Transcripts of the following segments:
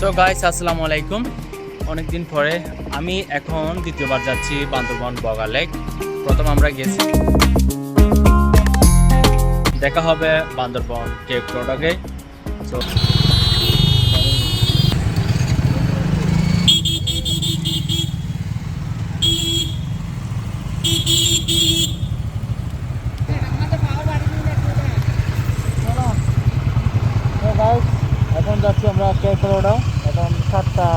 So guys আসসালামু আলাইকুম। অনেকদিন পরে আমি এখন দ্বিতীয়বার যাচ্ছি বান্দরবন বগা লেক। প্রথম আমরা গেছি। দেখা হবে বান্দরবন কেক রোডে সো আমরা কেক রোডা এখন সাতটা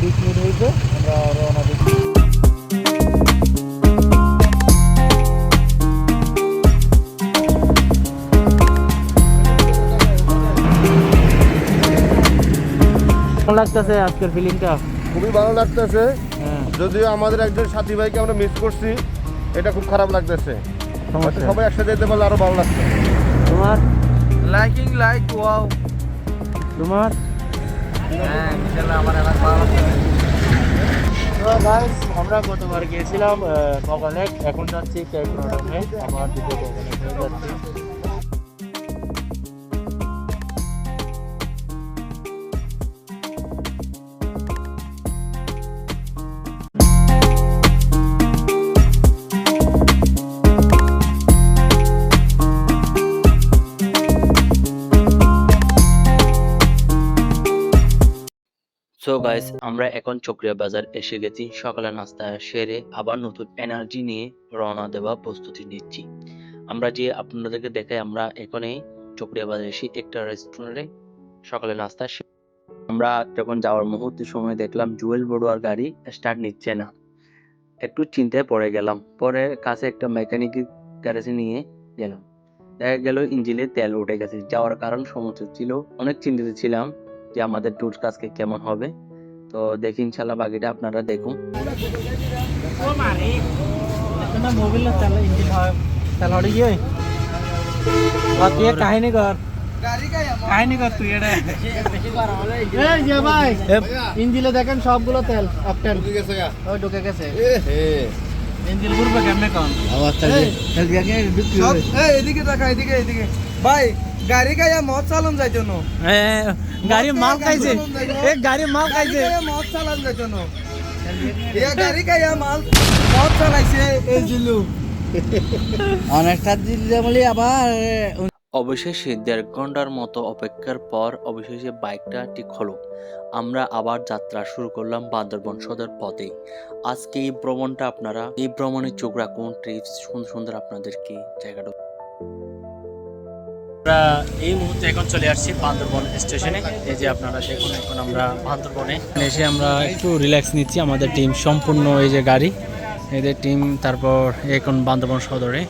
বিশ মিনিট হয়েছে আমরা রওনা দিচ্ছি। লাগতেছে আজকের ফিলিংটা খুবই ভালো লাগতেছে। হ্যাঁ। যদিও আমাদের একজন সাথী ভাইকে আমরা মিস করছি এটা খুব খারাপ লাগতেছে। সবাই একসাথে যেতে পারলে আরও ভালো লাগতো। তোমার? লাইকিং লাইক ওয়াও তোমার? হ্যাঁ আমার গতবার গিয়েছিলাম বগালে এখন যাচ্ছি কেক রোডে আবার দ্বিতীয় হয়ে যাচ্ছি। সো গাইস আমরা এখন চক্রিয়া বাজার এসে গেছি। সকালে নাস্তা সেরে আবার নতুন এনার্জি নিয়ে রওনা দেওয়া প্রস্তুতি নিচ্ছি। আমরা যে আপনাদেরকে দেখাই, আমরা এখনই চক্রিয়া বাজার এসে একটা রেস্টুরেন্টে সকালে নাস্তা আমরা যখন যাওয়ার মুহূর্তে সময় দেখলাম জুয়েল বড়ুয়ার গাড়ি স্টার্ট নিচ্ছে না। একটু চিন্তায় পড়ে গেলাম। পরে কাছে একটা মেকানিক গ্যারেজে নিয়ে গেলাম। দেখা গেল ইঞ্জিনে তেল উঠে গেছে। যাওয়ার কারণ সমস্যা ছিল। অনেক চিন্তিত ছিলাম। যে আমাদের ট্যুর কাজকে কেমন হবে। তো দেখি ইনশাল্লাহ বাকিটা আপনারা দেখুন। মোবাইল চালা ইঞ্জিন হয় চালা হড়ি গিয়ে বাকি কাহিনী কর কাহিনী কর তুই এটা এই যে ভাই ইঞ্জিলে দেখেন সবগুলো তেল ঢুকে গেছে এ হে। ঘুরবে কেমনে কন এদিকে দেখা এদিকে এদিকে। ভাই গাড়ি গায়া মদ চালান যায় জন্য গাড়ি মাল খাইছে। এ গাড়ি মাল খাইছে। মদ চালান জন্য। এ গাড়ি গায়া মাল মদ চালাইছে এই জিলু অনেকটা দিলে বলি আবার। অবশেষে দেড় ঘণ্টার মতো অপেক্ষার পর অবশেষে বাইকটা ঠিক হলো। আমরা আবার যাত্রা শুরু করলাম বান্দরবন সদর পথে। আজকে এই ভ্রমণটা আপনারা এই ভ্রমণে চোখ রাখুন ট্রিপস সুন্দর সুন্দর আপনাদেরকে জায়গাটা আমরা এই মুহূর্তে এখন চলে আসছি বান্দরবন স্টেশনে। এই যে আপনারা দেখুন, এখন আমরা বান্দরবনে। এসে আমরা একটু রিল্যাক্স নিচ্ছি, আমাদের টিম সম্পূর্ণ এই যে গাড়ি, এদের টিম তারপর এখন বান্দরবন সদরে।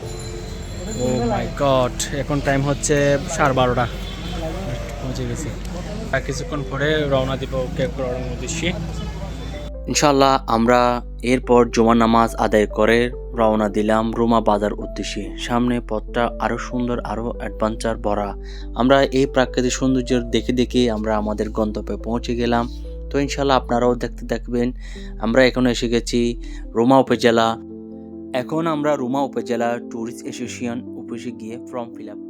ও মাই গড এখন টাইম হচ্ছে সাড়ে বারোটা। পৌঁছে গেছি। আর কিছুক্ষণ পরে রওনা দিব কেক রওনার উদ্দেশ্যে। ইনশাল্লাহ আমরা এরপর জমা নামাজ আদায় করে রওনা দিলাম রোমা বাজার উদ্দেশ্যে। সামনে পথটা আরও সুন্দর আরও অ্যাডভেঞ্চার ভরা। আমরা এই প্রাকৃতিক সৌন্দর্য দেখে দেখে আমরা আমাদের গন্তব্যে পৌঁছে গেলাম। তো ইনশাল্লাহ আপনারাও দেখতে দেখবেন আমরা এখন এসে গেছি রোমা উপজেলা। এখন আমরা রুমা উপজেলা ট্যুরিস্ট অ্যাসোসিয়েশন অফিসে গিয়ে form fill up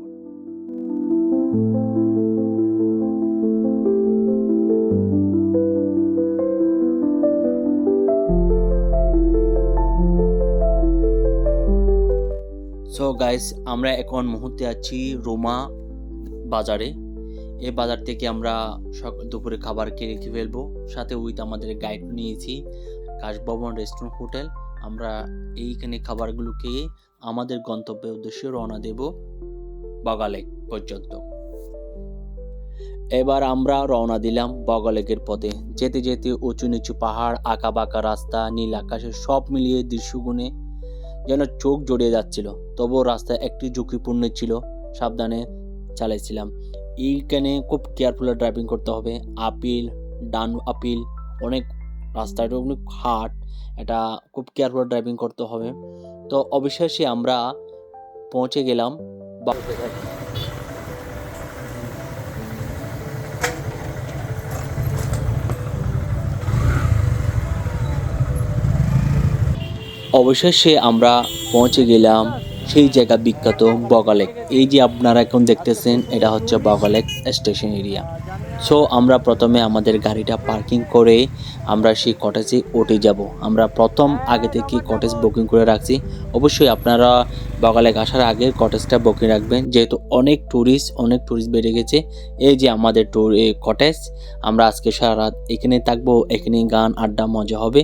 so guys আমরা এখন মুহূর্তে আছি রোমা বাজারে। এই বাজার থেকে আমরা দুপুরে খাবার কিনে খেয়ে ফেলব। সাথে উইথ আমাদের গাইড নিয়েছি, কাশভবন রেস্টুরেন্ট হোটেল আমরা এইখানে খাবারগুলো খেয়ে আমাদের গন্তব্যের উদ্দেশ্যে রওনা দেব বগালেক পর্যন্ত। এবার আমরা রওনা দিলাম বগালেকের পথে। যেতে যেতে উঁচু নিচু পাহাড়, আঁকা বাঁকা রাস্তা, নীল আকাশের সব মিলিয়ে দৃশ্যগুণে যেন চোখ জড়িয়ে যাচ্ছিল। তবু রাস্তায় একটি ঝুঁকিপূর্ণ ছিল, সাবধানে চালাইছিলাম। এইখানে খুব কেয়ারফুলি ড্রাইভিং করতে হবে। আপিল ডান আপিল অনেক রাস্তাটা অনেক হাট, এটা খুব কেয়ারফুল ড্রাইভিং করতে হবে। তো অবশেষে আমরা পৌঁছে গেলাম। বা- অবশেষে আমরা পৌঁছে গেলাম সেই জায়গা বিখ্যাত বগালেক এই যে আপনারা এখন দেখতেছেন, এটা হচ্ছে বগালেক স্টেশন এরিয়া। সো আমরা প্রথমে আমাদের গাড়িটা পার্কিং করে আমরা সেই কটেজে উঠে যাব। আমরা প্রথম আগে থেকে কটেজ বুকিং করে রাখছি। অবশ্যই আপনারা বগালেক আসার আগে কটেজটা বুকিং রাখবেন। যেহেতু অনেক ট্যুরিস্ট অনেক ট্যুরিস্ট বেড়ে গেছে। এই যে আমাদের ট্যুর কটেজ আমরা আজকে সারা রাত এখানে থাকব। এখানে গান, আড্ডা, মজা হবে।